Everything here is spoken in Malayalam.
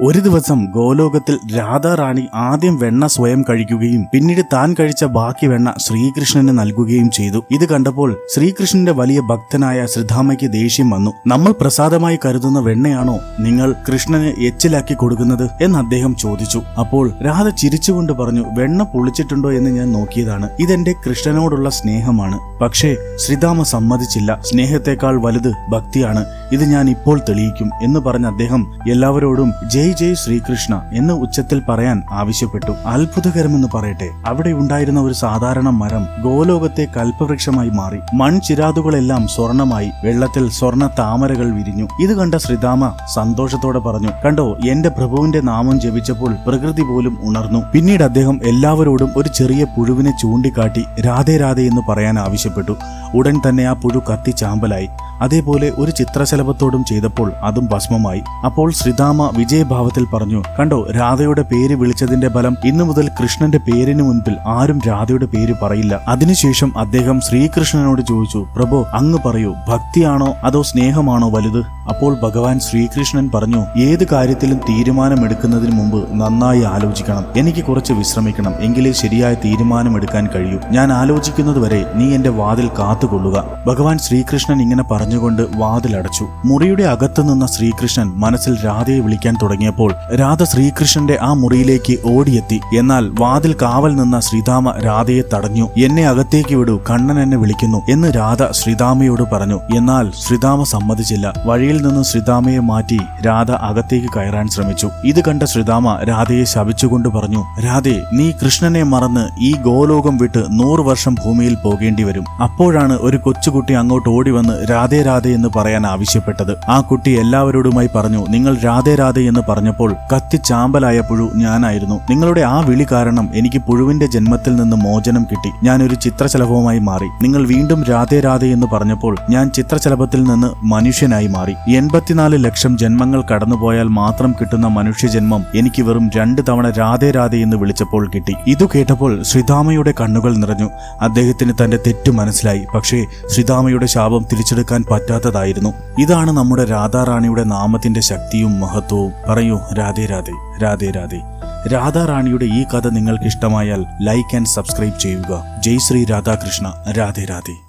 ഒരു ദിവസം ഗോലോകത്തിൽ രാധാറാണി ആദ്യം വെണ്ണ സ്വയം കഴിക്കുകയും പിന്നീട് താൻ കഴിച്ച ബാക്കി വെണ്ണ ശ്രീകൃഷ്ണന് നൽകുകയും ചെയ്തു. ഇത് കണ്ടപ്പോൾ ശ്രീകൃഷ്ണന്റെ വലിയ ഭക്തനായ ശ്രീധാമയ്ക്ക് ദേഷ്യം വന്നു. നമ്മൾ പ്രസാദമായി കരുതുന്ന വെണ്ണയാണോ നിങ്ങൾ കൃഷ്ണന് എച്ചിലാക്കി കൊടുക്കുന്നത്? എന്ന് അദ്ദേഹം ചോദിച്ചു. അപ്പോൾ രാധ ചിരിച്ചുകൊണ്ട് പറഞ്ഞു വെണ്ണ പൊളിച്ചിട്ടുണ്ടോ എന്ന് ഞാൻ നോക്കിയതാണ്. ഇതെന്റെ കൃഷ്ണനോടുള്ള സ്നേഹമാണ്. പക്ഷേ ശ്രീധാമ സമ്മതിച്ചില്ല. സ്നേഹത്തെക്കാൾ വലുത് ഭക്തിയാണ്. ഇത് ഞാൻ ഇപ്പോൾ തെളിയിക്കും എന്ന് പറഞ്ഞ അദ്ദേഹം എല്ലാവരോടും ജയ് ജയ് ശ്രീകൃഷ്ണ എന്ന് ഉച്ചത്തിൽ പറയാൻ ആവശ്യപ്പെട്ടു. അത്ഭുതകരമെന്ന് പറയട്ടെ. അവിടെ ഉണ്ടായിരുന്ന ഒരു സാധാരണ മരം ഗോലോകത്തെ കൽപ്പവൃക്ഷമായി മാറി. മൺചിരാതുകളെല്ലാം സ്വർണമായി. വെള്ളത്തിൽ സ്വർണ താമരകൾ വിരിഞ്ഞു. ഇത് കണ്ട ശ്രീതാമ സന്തോഷത്തോടെ പറഞ്ഞു കണ്ടോ എന്റെ പ്രഭുവിന്റെ നാമം ജപിച്ചപ്പോൾ പ്രകൃതി പോലും ഉണർന്നു. പിന്നീട് അദ്ദേഹം എല്ലാവരോടും ഒരു ചെറിയ പുഴുവിനെ ചൂണ്ടിക്കാട്ടി രാധേ രാധേ എന്ന് പറയാൻ ആവശ്യപ്പെട്ടു. ഉടൻ തന്നെ ആ പുഴു കത്തി ചാമ്പലായി. അതേപോലെ ഒരു ചിത്രശലഭത്തോടും ചെയ്തപ്പോൾ അതും ഭസ്മമായി. അപ്പോൾ ശ്രീധാമ വിജയഭാവത്തിൽ പറഞ്ഞു കണ്ടോ രാധയുടെ പേര് വിളിച്ചതിന്റെ ഫലം ഇന്നു മുതൽ കൃഷ്ണന്റെ പേരിന് മുൻപിൽ ആരും രാധയുടെ പേര് പറയില്ല. അതിനുശേഷം അദ്ദേഹം ശ്രീകൃഷ്ണനോട് ചോദിച്ചു പ്രഭു അങ്ങ് പറയൂ ഭക്തിയാണോ അതോ സ്നേഹമാണോ വലുത്? അപ്പോൾ ഭഗവാൻ ശ്രീകൃഷ്ണൻ പറഞ്ഞു ഏത് കാര്യത്തിലും തീരുമാനമെടുക്കുന്നതിന് മുമ്പ് നന്നായി ആലോചിക്കണം. എനിക്ക് കുറച്ച് വിശ്രമിക്കണം. എങ്കിലേ ശരിയായ തീരുമാനമെടുക്കാൻ കഴിയൂ. ഞാൻ ആലോചിക്കുന്നതുവരെ നീ എന്റെ വാതിൽ കാത്തുകൊള്ളുക. ഭഗവാൻ ശ്രീകൃഷ്ണൻ ഇങ്ങനെ പറഞ്ഞുകൊണ്ട് വാതിലടച്ചു. മുറിയുടെ അകത്തു നിന്ന ശ്രീകൃഷ്ണൻ മനസ്സിൽ രാധയെ വിളിക്കാൻ തുടങ്ങിയപ്പോൾ രാധ ശ്രീകൃഷ്ണന്റെ ആ മുറിയിലേക്ക് ഓടിയെത്തി. എന്നാൽ വാതിൽ കാവൽ നിന്ന ശ്രീധാമ രാധയെ തടഞ്ഞു. എന്നെ അകത്തേക്ക് വിടൂ കണ്ണൻ എന്നെ വിളിക്കുന്നു എന്ന് രാധ ശ്രീധാമയോട് പറഞ്ഞു. എന്നാൽ ശ്രീധാമ സമ്മതിച്ചില്ല. വഴിയിൽ നിന്ന് ശ്രീധാമയെ മാറ്റി രാധ അകത്തേക്ക് കയറാൻ ശ്രമിച്ചു. ഇത് കണ്ട ശ്രീധാമ രാധയെ ശപിച്ചുകൊണ്ട് പറഞ്ഞു രാധേ നീ കൃഷ്ണനെ മറന്ന് ഈ ഗോലോകം വിട്ട് നൂറു വർഷം ഭൂമിയിൽ പോകേണ്ടി വരും അപ്പോഴാണ് ഒരു കൊച്ചുകുട്ടി അങ്ങോട്ട് ഓടി വന്ന് രാധേ രാധേ എന്ന് പറയാൻ ആവശ്യപ്പെട്ടത്. ആ കുട്ടി എല്ലാവരോടുമായി പറഞ്ഞു നിങ്ങൾ രാധേ രാധേ എന്ന് പറഞ്ഞപ്പോൾ കത്തി ചാമ്പലായ പുഴു ഞാനായിരുന്നു. നിങ്ങളുടെ ആ വിളി കാരണം എനിക്ക് പുഴുവിന്റെ ജന്മത്തിൽ നിന്ന് മോചനം കിട്ടി. ഞാനൊരു ചിത്രശലഭവുമായി മാറി. നിങ്ങൾ വീണ്ടും രാധേ രാധേ എന്ന് പറഞ്ഞപ്പോൾ ഞാൻ ചിത്രശലഭത്തിൽ നിന്ന് മനുഷ്യനായി മാറി. എൺപത്തിനാല് ലക്ഷം ജന്മങ്ങൾ കടന്നുപോയാൽ മാത്രം കിട്ടുന്ന മനുഷ്യജന്മം എനിക്ക് വെറും രണ്ട് തവണ രാധേ രാധേ എന്ന് വിളിച്ചപ്പോൾ കിട്ടി. ഇതു കേട്ടപ്പോൾ ശ്രീധാമയുടെ കണ്ണുകൾ നിറഞ്ഞു. അദ്ദേഹത്തിന് തന്റെ തെറ്റു മനസ്സിലായി. പക്ഷേ ശ്രീധാമയുടെ ശാപം തിരിച്ചെടുക്കാൻ പറ്റാത്തതായിരുന്നു. ഇതാണ് നമ്മുടെ രാധാറാണിയുടെ നാമത്തിന്റെ ശക്തിയും മഹത്വവും. പറയൂ രാധേ രാധേ രാധേ രാധേ. രാധാറാണിയുടെ ഈ കഥ നിങ്ങൾക്ക് ഇഷ്ടമായാൽ ലൈക്ക് ആൻഡ് സബ്സ്ക്രൈബ് ചെയ്യുക. ജയ് ശ്രീ രാധാകൃഷ്ണ. രാധേ രാധേ.